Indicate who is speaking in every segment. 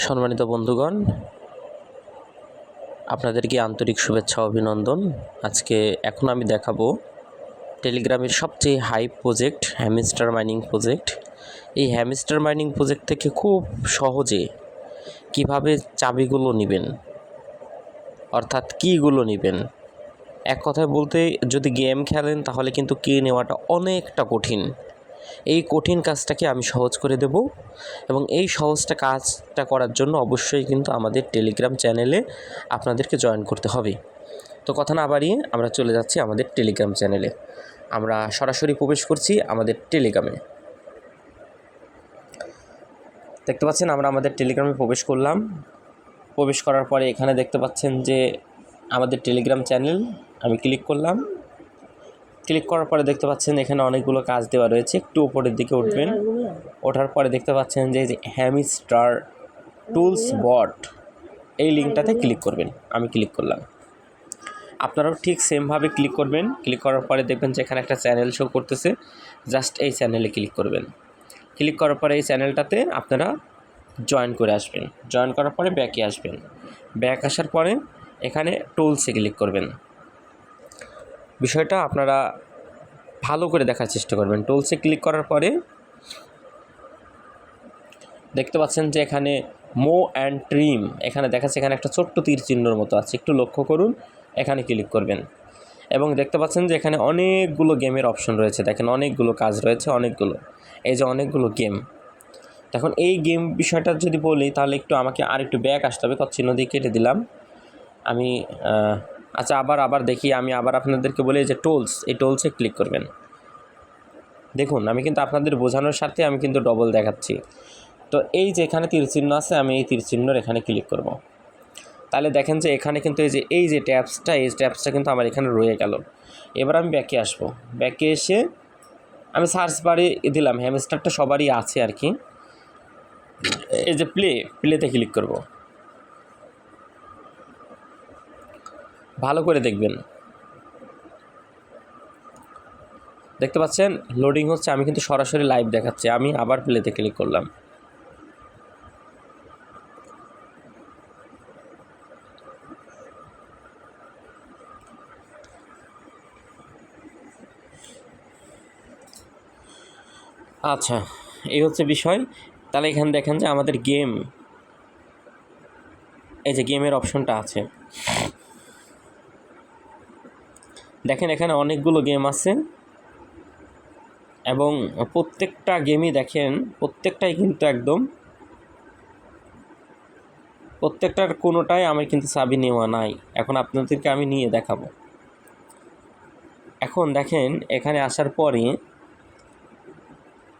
Speaker 1: সম্মানিত বন্ধুগণ, আপনাদেরকে আন্তরিক শুভেচ্ছা, অভিনন্দন। আজকে এখন আমি দেখাবো টেলিগ্রামের সবচেয়ে high project Hamster mining project এই হ্যামিস্টার মাইনিং প্রজেক্ট থেকে খুব সহজে কীভাবে চাবিগুলো নেবেন, অর্থাৎ কীগুলো নেবেন, এক কথায় বলতে যদি গেম খেলেন তাহলে কিন্তু কি নেওয়াটা অনেকটা কঠিন। এই কঠিন কাজটাকে আমি সহজ করে দেব এবং এই সহজটা কাজটা করার জন্য অবশ্যই কিন্তু আমাদের টেলিগ্রাম চ্যানেলে আপনাদেরকে জয়েন করতে হবে। তো কথা না বাড়িয়ে আমরা চলে যাচ্ছি আমাদের টেলিগ্রাম চ্যানেলে। আমরা সরাসরি প্রবেশ করছি আমাদের টেলিগ্রামে। দেখতে পাচ্ছেন আমরা আমাদের টেলিগ্রামে প্রবেশ করলাম। প্রবেশ করার পরে এখানে দেখতে পাচ্ছেন যে আমাদের টেলিগ্রাম চ্যানেল আমি ক্লিক করলাম। ক্লিক করার পরে দেখতে পাচ্ছেন এখানে অনেকগুলো কাজ দেওয়া রয়েছে। একটু উপরের দিকে উঠবেন। ওঠার পরে দেখতে পাচ্ছেন যে হ্যামিস্টার টুলস বট এই লিঙ্কটাতে ক্লিক করবেন। আমি ক্লিক করলাম। আপনারাও ঠিক সেমভাবে ক্লিক করবেন। ক্লিক করার পরে দেখবেন যে এখানে একটা চ্যানেল শো করতেছে। জাস্ট এই চ্যানেলে ক্লিক করবেন। ক্লিক করার পরে এই চ্যানেলটাতে আপনারা জয়েন করে আসবেন। জয়েন করার পরে ব্যাকে আসবেন। ব্যাক আসার পরে এখানে টুলসে ক্লিক করবেন। বিষয়টা আপনারা ভালো করে দেখার চেষ্টা করবেন। টোলসে ক্লিক করার পরে দেখতে পাচ্ছেন যে এখানে মো অ্যান্ড ট্রিম এখানে দেখাচ্ছে এখানে একটা ছোট্ট তীর চিহ্নর মতো আছে। একটু লক্ষ্য করুন, এখানে ক্লিক করবেন। এবং দেখতে পাচ্ছেন যে এখানে অনেকগুলো গেমের অপশন রয়েছে। দেখেন অনেকগুলো কাজ রয়েছে, অনেকগুলো। এই যে অনেকগুলো গেম এখন এই গেম বিষয়টা যদি বলি, তাহলে একটু আমাকে আর একটু ব্যাক আসতে হবে। কত চিহ্ন দিয়ে কেটে দিলাম। আমি আচ্ছা আবার আবার দেখি, আমি আবার আপনাদেরকে বলি যে টোলস এই টোলসে ক্লিক করবেন। দেখুন, আমি কিন্তু আপনাদের বোঝানোর সাথে আমি কিন্তু ডবল দেখাচ্ছি। তো এই যে এখানে তীর চিহ্ন আছে, আমি এই তীর চিহ্নর এখানে ক্লিক করব। তাহলে দেখেন যে এখানে কিন্তু এই যে এই যে ট্যাপসটা এই ট্যাপসটা কিন্তু আমার এখানে রয়ে গেল। এবার আমি ব্যাকে আসব। ব্যাকে এসে আমি সার্চ বারে দিলাম হ্যামস্টারটা সবারই আছে আর কি। এই যে প্লে প্লেতে ক্লিক করব। ভালো করে দেখবেন। দেখতে পাচ্ছেন? লোডিং হচ্ছে, আমি কিন্তু সরাসরি লাইভ দেখাচ্ছি। আমি আবার প্লেতে ক্লিক করলাম। আচ্ছা এই হচ্ছে বিষয়। তাহলে এখানে দেখেন যে আমাদের গেম এই যে গেমের অপশনটা আছে। দেখেন এখানে অনেকগুলো গেম আছে। এবং প্রত্যেকটা গেমই দেখেন, প্রত্যেকটাই কিন্তু একদম প্রত্যেকটার কোনোটাই আমি কিন্তু চাবি নেওয়া নাই। এখন আপনাদেরকে আমি নিয়ে দেখাবো। এখন দেখেন, এখানে আসার পরে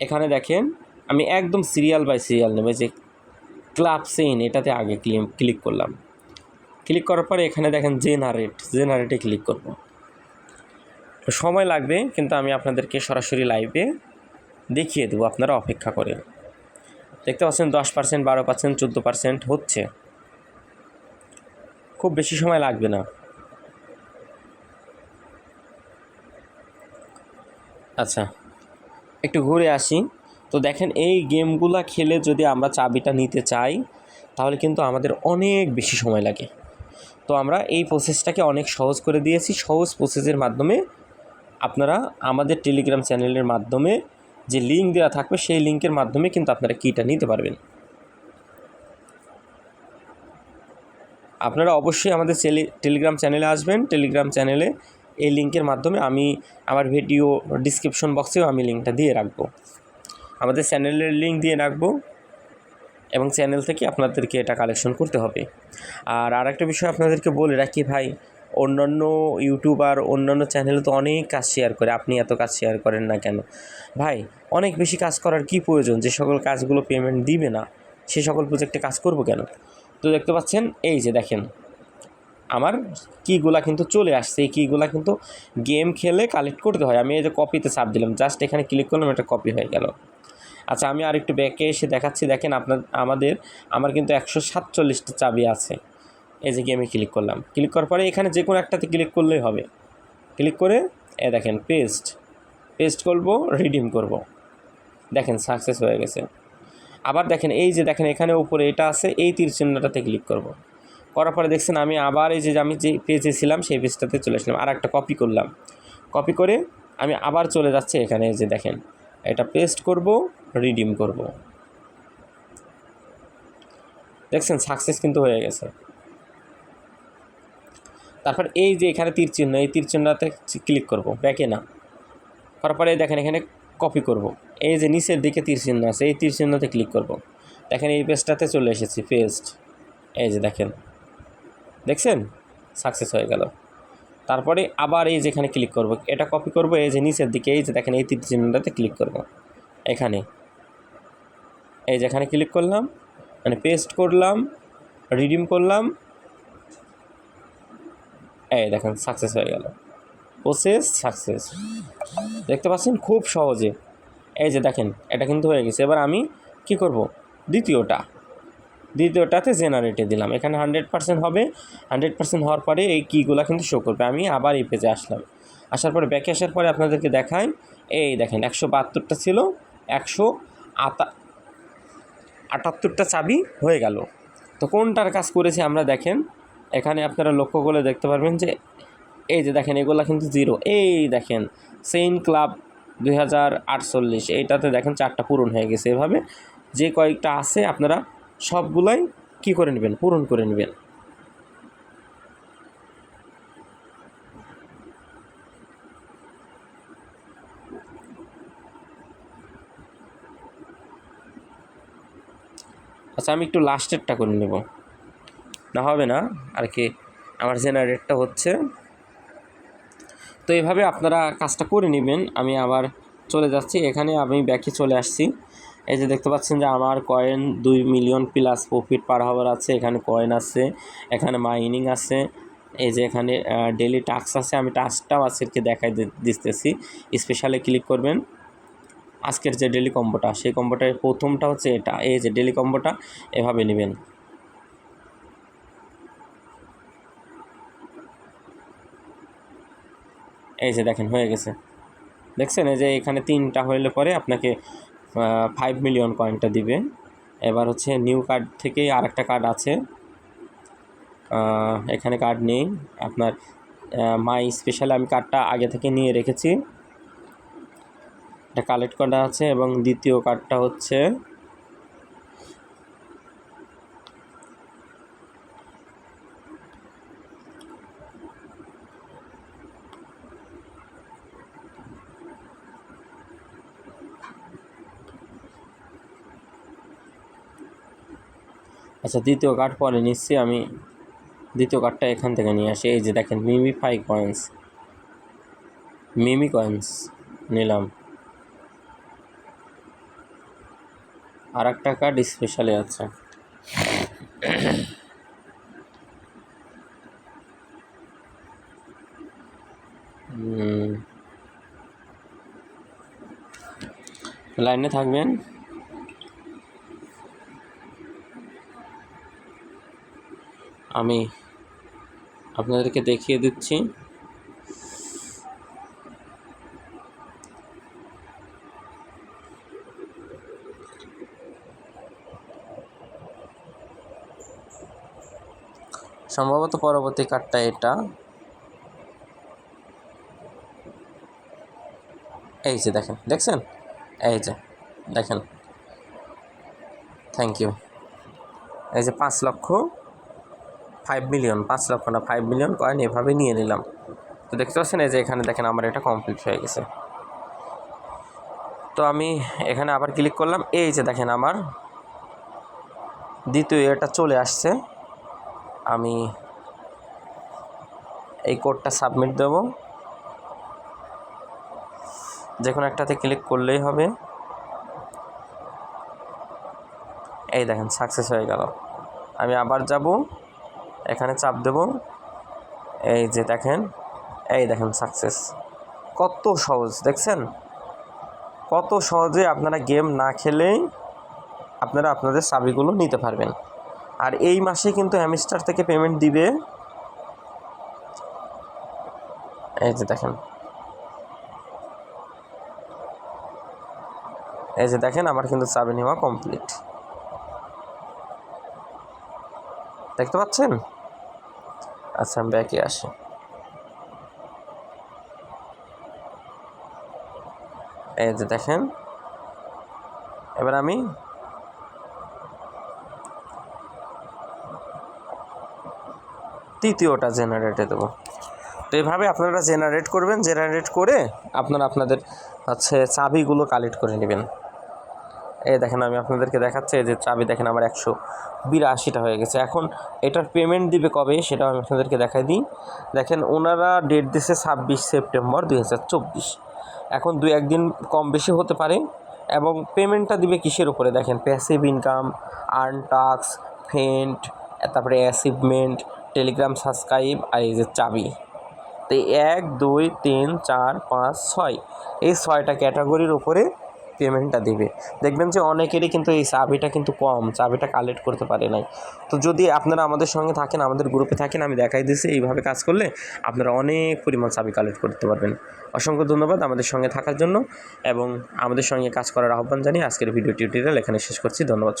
Speaker 1: এখানে দেখেন, আমি একদম সিরিয়াল বাই সিরিয়াল নেব। যে ক্লাব সেন এটাতে আগে ক্লিক করলাম। ক্লিক করার পরে এখানে দেখেন জেনারেট জেনারেটে ক্লিক করব। সময় লাগবে, কিন্তু আমি আপনাদেরকে সরাসরি লাইভে দেখিয়ে দেবো, আপনারা অপেক্ষা করে। দেখতে পাচ্ছেন দশ পার্সেন্ট বারো পার্সেন্ট চোদ্দ পার্সেন্ট হচ্ছে। খুব বেশি সময় লাগবে না। আচ্ছা একটু ঘুরে আসি। তো দেখেন, এই গেমগুলা খেলে যদি আমরা চাবিটা নিতে চাই, তাহলে কিন্তু আমাদের অনেক বেশি সময় লাগে। তো আমরা এই প্রসেসটাকে অনেক সহজ করে দিয়েছি, সহজ প্রসেসের মাধ্যমে আপনারা আমাদের টেলিগ্রাম চ্যানেলের মাধ্যমে যে লিঙ্ক দেওয়া থাকবে, সেই লিঙ্কের মাধ্যমে কিন্তু আপনারা কিটা নিতে পারবেন। আপনারা অবশ্যই আমাদের টেলিগ্রাম চ্যানেলে আসবেন। টেলিগ্রাম চ্যানেলে এই লিঙ্কের মাধ্যমে আমি আমার ভিডিও ডিসক্রিপশন বক্সেও আমি লিঙ্কটা দিয়ে রাখব। আমাদের চ্যানেলের লিঙ্ক দিয়ে রাখব এবং চ্যানেল থেকে আপনাদেরকে এটা কালেকশন করতে হবে। আর আরেকটা বিষয় আপনাদেরকে বলে রাখি ভাই অন্যান্য ইউটিউব আর অন্যান্য চ্যানেলে তো অনেক কাজ শেয়ার করে, আপনি এত কাজ শেয়ার করেন না কেন? ভাই, অনেক বেশি কাজ করার কি প্রয়োজন? যে সকল কাজগুলো পেমেন্ট দিবে না, সে সকল প্রজেক্টে কাজ করব কেন? তো দেখতে পাচ্ছেন, এই যে দেখেন, আমার কীগুলা কিন্তু চলে আসছে। এই কীগুলা কিন্তু গেম খেলে কালেক্ট করতে হয়। আমি এই যে কপিতে চাপ দিলাম জাস্ট এখানে ক্লিক করলাম, এটা কপি হয়ে গেল। আচ্ছা আমি আর একটু ব্যাকে এসে দেখাচ্ছি। দেখেন আপনার, আমাদের, আমার কিন্তু একশো সাতচল্লিশটা চাবি আছে। এই যে গেমে ক্লিক করলাম। ক্লিক করার পরে এখানে যে কোনো একটাতে ক্লিক করলেই হবে। ক্লিক করে, এ দেখেন পেস্ট পেস্ট করব রিডিম করব। দেখেন সাকসেস হয়ে গেছে। আবার দেখেন এই যে দেখেন এখানে উপরে এটা আছে, এই তীর চিহ্নটাতে ক্লিক করব। করার পরে দেখছেন আমি আবার এই যে আমি যে পেজে ছিলাম, সেই পেজটাতে চলে আসলাম। আর একটা কপি করলাম। কপি করে আমি আবার চলে যাচ্ছি এখানে এই যে দেখেন। এটা পেস্ট করব রিডিম করব। দেখছেন সাকসেস কিন্তু হয়ে গেছে। তারপর এই যে এখানে তীর চিহ্ন, এই তীর চিহ্নটাতে ক্লিক করব, ব্যাকে না। করার পরে দেখেন এখানে কপি করব। এই যে নিচের দিকে তীর চিহ্ন আছে, এই তীর চিহ্নতে ক্লিক করব। দেখেন এই পেজটাতে চলে এসেছি পেস্ট এই যে দেখেন, দেখছেন? সাকসেস হয়ে গেল। তারপরে আবার এই যেখানে ক্লিক করব, এটা কপি করব, এই যে নিচের দিকে, এই যে দেখেন এই তীর চিহ্নটাতে ক্লিক করব। এখানে। এই যেখানে ক্লিক করলাম মানে পেস্ট করলাম রিডিম করলাম এই দেখেন সাকসেস হয়ে গেল। প্রসেস সাকসেস দেখতে পাচ্ছেন, খুব সহজে। এই যে দেখেন, এটা কিন্তু হয়ে গেছে। এবার আমি কি করব? দ্বিতীয়টা। দ্বিতীয়টাতে জেনারেটে দিলাম। এখানে হান্ড্রেড পার্সেন্ট হবে। হান্ড্রেড পার্সেন্ট হওয়ার পরে এই কীগুলো কিন্তু শো করবে। আমি আবার এই পেজে আসলাম। আসার পরে ব্যাকে আসার পরে আপনাদেরকে দেখাই। এই দেখেন, একশো বাহাত্তরটা ছিল। একশো আতা আটাত্তরটা চাবি হয়ে গেল। তো কোনটার কাজ করেছি আমরা দেখেন? এখানে আপনারা লক্ষ্য করে দেখতে পারবেন যে এই যে দেখেন, এগুলো কিন্তু জিরো এই দেখেন সেইন ক্লাব দুই হাজার আটচল্লিশ, এইটাতে দেখেন চারটা পূরণ হয়ে গেছে। এভাবে যে কয়েকটা আছে, আপনারা সবগুলাই কি করে নেবেন? পূরণ করে নেবেন। আচ্ছা আমি একটু লাস্টেরটা করে নেব। না হবে না, আর কি আমার জেনারেটটা হচ্ছে। তো এভাবে আপনারা কাজটা করে নেবেন, আমি আবার চলে যাচ্ছি। এখানে আমি ব্যাকে চলে আসছি। এই যে দেখতে পাচ্ছেন যে আমার কয়েন দুই মিলিয়ন প্লাস প্রফিট পার হওয়ার আছে, এখানে কয়েন আছে, এখানে মাইনিং আছে, এই যে এখানে ডেলি টাস্ক আছে। আমি টাস্কটাও আজকে দেখাই দিতেছি। স্পেশালে ক্লিক করবেন। আজকের যে ডেলি কম্বোটা সেই কম্বোটার প্রথমটা হচ্ছে এটা। এই যে ডেলি কম্বোটা এভাবে নেবেন। এই যে দেখেন, হয়ে গেছে। দেখছেন? এই যে এখানে তিনটা হইলে পরে আপনাকে ফাইভ মিলিয়ন কয়েনটা দিবে। এবার হচ্ছে নিউ কার্ড থেকে আর একটা কার্ড আছে এখানে কার্ড নেই। আপনার মাই স্পেশাল আমি কার্ডটা আগে থেকে নিয়ে রেখেছি। এটা কালেক্ট করা আছে এবং দ্বিতীয় কার্ডটা হচ্ছে আচ্ছা দ্বিতীয় কার্ড পরে নিচ্ছি আমি। দ্বিতীয় কার্ডটা এখান থেকে নিয়ে আসি। এই যে দেখেন মিমি ফাইভ কয়েন্স মিমি কয়েন্স নিলাম। আর একটা কার্ড স্পেশালি আছে লাইনে থাকবেন? আমি আপনাদেরকে দেখিয়ে দিচ্ছি। সম্ভবত পরবর্তী কার্ডটা এটা। এই যে দেখেন, দেখছেন? এই যে, দেখেন। থ্যাংক ইউ এই যে পাঁচ লক্ষ। ফাইভ মিলিয়ন পাঁচ লক্ষ না ফাইভ মিলিয়ন কয়েন এভাবে নিয়ে নিলাম। তো দেখতে পাচ্ছেন এই যে এখানে দেখেন আমার এটা কমপ্লিট হয়ে গেছে। তো আমি এখানে আবার ক্লিক করলাম, এই যে দেখেন আমার দ্বিতীয় এটা চলে আসছে। আমি এই কোডটা সাবমিট দেব। যে কোনো একটাতে ক্লিক করলেই হবে। এই দেখেন সাকসেস হয়ে গেল। আমি আবার যাব। এখানে চাপ দেব। এই যে দেখেন, এই দেখেন সাকসেস কত সহজ, দেখছেন? কত সহজে আপনারা গেম না খেলেই আপনারা আপনাদের চাবিগুলো নিতে পারবেন। আর এই মাসে কিন্তু অ্যামিস্টার থেকে পেমেন্ট দিবে। এই যে দেখেন। এই যে দেখেন, আমার কিন্তু চাবি নেওয়া কমপ্লিট দেখতে পাচ্ছেন? আচ্ছা আমি ব্যাকে আসি। এই যে দেখেন, এবার আমি তৃতীয়টা জেনারেটে দেবো। তো এভাবে আপনারা জেনারেট করবেন জেনারেট করে আপনারা আপনাদের হচ্ছে চাবিগুলো কালেক্ট করে নেবেন। এই দেখেন, আমি আপনাদেরকে দেখাচ্ছি যে চাবি দেখেন, আমার একশো বিরাশিটা হয়ে গেছে। এখন এটার পেমেন্ট দিবে কবে সেটা আমি আপনাদেরকে দেখাই দিই। দেখেন, ওনারা ডেট দিছে ছাব্বিশ সেপ্টেম্বর দুই হাজার চব্বিশ। এখন দু একদিন কম বেশি হতে পারে এবং পেমেন্টটা দিবে কিসের উপরে? দেখেন প্যাসিভ ইনকাম আর্ন টাক্স ফেন্ট তারপরে অ্যাচিভমেন্ট টেলিগ্রাম সাবস্ক্রাইব আর এই যে চাবি। তো এক, দুই, তিন, চার, পাঁচ, ছয়। এই ছয়টা ক্যাটাগরির উপরে পেমেন্টটা দিবে। দেখবেন যে অনেকেরই কিন্তু এই চাবিটা কিন্তু কম, চাবিটা কালেক্ট করতে পারে নাই। তো যদি আপনারা আমাদের সঙ্গে থাকেন, আমাদের গ্রুপে থাকেন, আমি দেখাই দিচ্ছি, এইভাবে কাজ করলে আপনারা অনেক পরিমাণ চাবি কালেক্ট করতে পারবেন। অসংখ্য ধন্যবাদ আমাদের সঙ্গে থাকার জন্য এবং আমাদের সঙ্গে কাজ করার আহ্বান জানিয়ে আজকের ভিডিও টিউটোরিয়াল এখানে শেষ করছি। ধন্যবাদ।